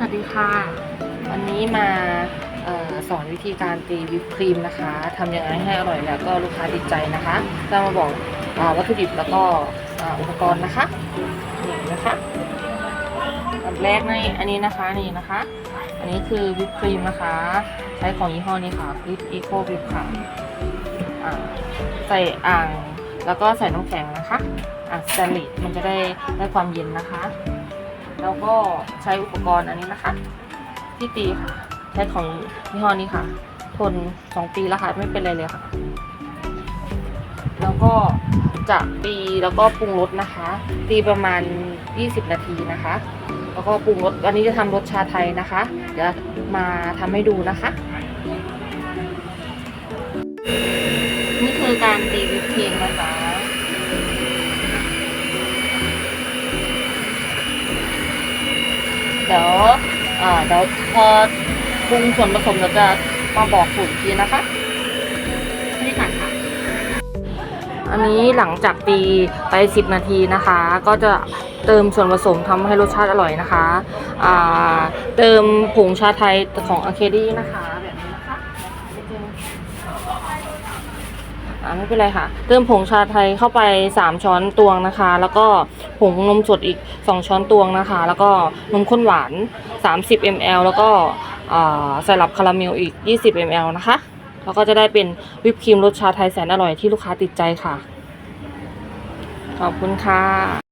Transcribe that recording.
สวัสดีค่ะ วันนี้มาออสอนวิธีการตีวิปครีมนะคะทำยังไงให้อร่อยแล้วก็ลูกค้าติดใจนะคะ จะมาบอกอวัตถุดิบแล้วก็อ,อุปกรณ์นะคะนี่นะคะอันแรกในอันนี้นะคะนี่นะคะ อันนี้คือวิปครีมนะคะ ใช้ของยี่ห้อนี้ค่ะวิปอีโควิปค่ะใส่อ่างแล้วก็ใส่น้ำแข็งนะคะอ่างสแตนเลสมันจะได้ได้ความเย็นนะคะ แล้วก็ใช้อุปกรณ์อันนี้นะคะ ที่ตีค่ะใช้ของยี่ห้อนี้ค่ะ ทนสองปีแล้วค่ะไม่เป็นไรเลยค่ะ แล้วก็จะตีแล้วก็ปรุงรสนะคะ ตีประมาณ 20 นาทีนะคะ แล้วก็ปรุงรสวันนี้จะทำรสชาไทยนะคะ เดี๋ยวมาทำให้ดูนะคะ นี่คือการตีวิปครีมนะคะ เดี๋ยวอ่าเดี๋ยวพอปรุงส่วนผสมเราจะมาบอกสูตรอีกทีนะคะนี่ค่ะค่ะ อันนี้หลังจากตีไป 10 นาทีนะคะ ก็จะเติมส่วนผสมทำให้รสชาติอร่อยนะคะอ่าเติมผงชาไทยของอาเคดี้นะคะแบบนี้นะคะ อ่าไม่เป็นไรค่ะ เติมผงชาไทยเข้าไป 3 ช้อนตวงนะคะ แล้วก็ผงนมสดอีก 2 ช้อนตวงนะคะ แล้วก็นมข้นหวาน 30 ml แล้วก็อ่าไซรัปคาราเมลอีก 20 ml นะคะ แล้วก็จะได้เป็นวิปครีมรสชาไทยแสนอร่อยที่ลูกค้าติดใจค่ะ ขอบคุณค่ะ